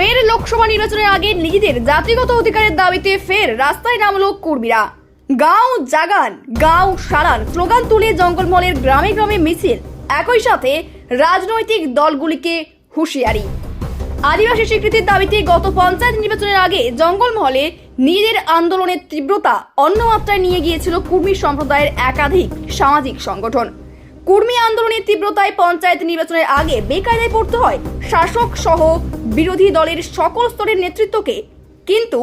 ফের লোকসভা নির্বাচনের আগে নিজেদের জাতিগত অধিকারের দাবিতে ফের রাস্তায় নামলো কর্মীরা। গাঁও জাগান, গাঁও সারান স্লোগান তুলে জঙ্গলমহলের গ্রামে গ্রামে মিছিল। একই সাথে রাজনৈতিক দলগুলিকে হুঁশিয়ারি। আদিবাসী স্বীকৃতির দাবিতে গত পঞ্চায়েত নির্বাচনের আগে জঙ্গলমহলে নিজেদের আন্দোলনের তীব্রতা অন্য মাত্রায় নিয়ে গিয়েছিল কুর্মী সম্প্রদায়ের একাধিক সামাজিক সংগঠন। কুর্মী আন্দোলনের তীব্রতায় পঞ্চায়েত নির্বাচনের আগে বেকায়দায় পড়তে হয় শাসক সহ বিরোধী দলের সকল স্তরের নেতৃত্বকে, কিন্তু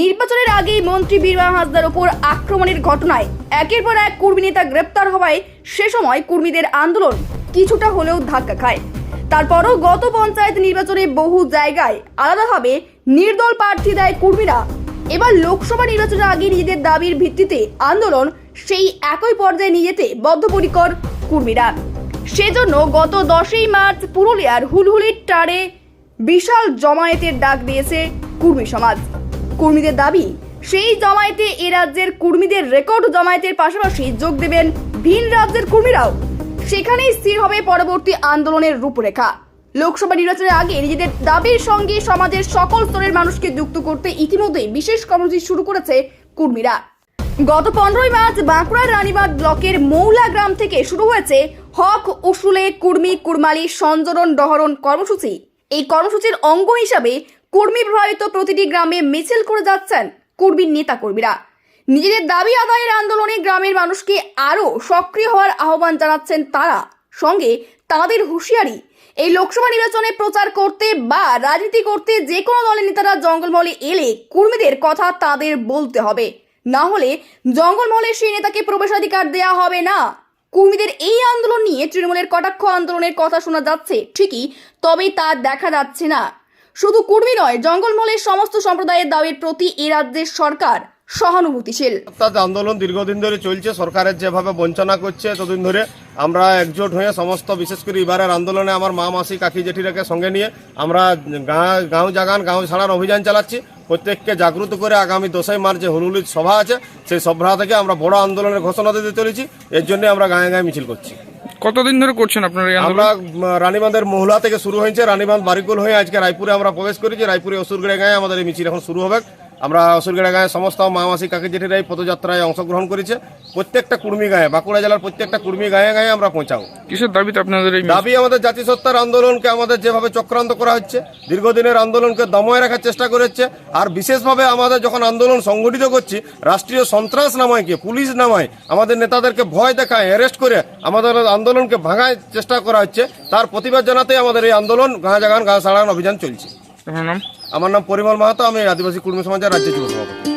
নির্বাচনের আগেই মন্ত্রী বীরবা হাসদার ওপর আক্রমণের ঘটনায় একের পর এক কর্মী নেতা গ্রেপ্তার হওয়ায় সে সময় কর্মীদের আন্দোলন কিছুটা হলেও ধাক্কা খায়। তারপরও গত পঞ্চায়েত নির্বাচনে বহু জায়গায় আলাদাভাবে নির্দল প্রার্থী দেয় কর্মীরা। এবার লোকসভা নির্বাচনের আগে নিজেদের দাবির ভিত্তিতে আন্দোলন সেই একই পর্যায়ে নিয়ে যেতে বদ্ধপরিকর কর্মীরা। সেজন্য গত দশই মার্চ পুরুলিয়ার হুলহুলির টারে বিশাল জমায়েতের ডাক দিয়েছে কুর্মী সমাজ। কর্মীদের দাবি, সেই জমায়েতে এ রাজ্যের কর্মীদের রেকর্ড জমায়েতের পাশাপাশি যোগ দেবেন ভিন রাজ্যের কর্মীরাও। সেখানেই স্থির হবে পরবর্তী আন্দোলনের রূপরেখা। লোকসভা নির্বাচনের আগে নিজেদের দাবির সঙ্গে সমাজের সকল স্তরের মানুষকে যুক্ত করতে ইতিমধ্যেই বিশেষ কর্মসূচি শুরু করেছে কর্মীরা। গত পনেরোই মার্চ বাঁকুড়ার রানীবাগ ব্লকের মৌলা গ্রাম থেকে শুরু হয়েছে হক, উসুলে, কুর্মী, কুরমালি, সঞ্জরণ, ডহরণ কর্মসূচি। এই কর্মসূচির অঙ্গ হিসাবে কর্মী প্রভাবিত প্রতিটি গ্রামে মিছিল করে যাচ্ছেন কর্মীর নেতা কর্মীরা নিজেদের দাবি আদায়ের আন্দোলনে গ্রামের মানুষকে আরও সক্রিয় হওয়ার আহ্বান জানাচ্ছেন তারা। সঙ্গে তাদের হুঁশিয়ারি, এই লোকসভা নির্বাচনে প্রচার করতে বা রাজনীতি করতে যে কোনো দলের নেতারা জঙ্গলমহলে এলে কর্মীদের কথা তাদের বলতে হবে। না হলে জঙ্গলমহলে সেই নেতাকে প্রবেশাধিকার দেয়া হবে না। কর্মীদের এই আন্দোলন নিয়ে তৃণমূলের কটাক্ষ আন্দোলনের কথা শোনা যাচ্ছে, ঠিকই তবে তা দেখা যাচ্ছে না। শুধু কর্মী নয়, জঙ্গলমহলের সমস্ত সম্প্রদায়ের দাবির প্রতি এ রাজ্যের সরকার সহানুভূতিশীল। অর্থাৎ আন্দোলন দীর্ঘদিন ধরে চলছে সরকারের যেভাবে বঞ্চনা করছে ততদিন ধরে আমরা একজোট হয়ে সমস্ত বিশেষ করে এবারের আন্দোলনে আমার মা মাসি কাকি জেঠিরাকে সঙ্গে নিয়ে আমরা গাঁ গাঁও জাগান গাঁও ছাড়ার অভিযান চালাচ্ছি। প্রত্যেককে জাগ্রত করে আগামী দশই মার্চ যে হুলুলির সভা আছে সেই সভা থেকে আমরা বড় আন্দোলনের ঘোষণা দিতে চলেছি। এর জন্য আমরা গায়ে গায়ে মিছিল করছি। কতদিন ধরে করছেন আপনারা আমরা রানীবাঁধের মহুলা থেকে শুরু হয়েছে রানীবাঁধ বারিকুল হয়ে আজকে রায়পুরে আমরা প্রবেশ করেছি। রায়পুরে অসুরগড়ে গায়ে আমাদের এই মিছিল এখন শুরু হবে। আমরা অসুরগড়ে গায়ে সমস্ত মা মাসি কাকি জেঠিরা এই পদযাত্রায় অংশগ্রহণ করেছে। প্রত্যেকটা কুর্মী গায়ে বাঁকুড়া জেলার প্রত্যেকটা কুর্মী গায়ে গায়ে আমরা পৌঁছাবো। কিসের দাবিতে আপনাদের এই দাবি আমাদের জাতিসত্তার আন্দোলনকে আমাদের যেভাবে চক্রান্ত করা হচ্ছে দীর্ঘদিনের আন্দোলনকে দময়ে রাখার চেষ্টা করেছে আর বিশেষভাবে আমাদের যখন আন্দোলন সংগঠিত করছি রাষ্ট্রীয় সন্ত্রাস নামায়কে পুলিশ নামায় আমাদের নেতাদেরকে ভয় দেখায় অ্যারেস্ট করে আমাদের আন্দোলনকে ভাঙায় চেষ্টা করা হচ্ছে তার প্রতিবাদ জানাতে আমাদের এই আন্দোলন গাঁ জাগান গাঁ সাড়ান অভিযান চলছে। আমার নাম পরিমল মাহাতো আমি আদিবাসী কুর্মী সমাজের রাজ্য যুব সভাপতি।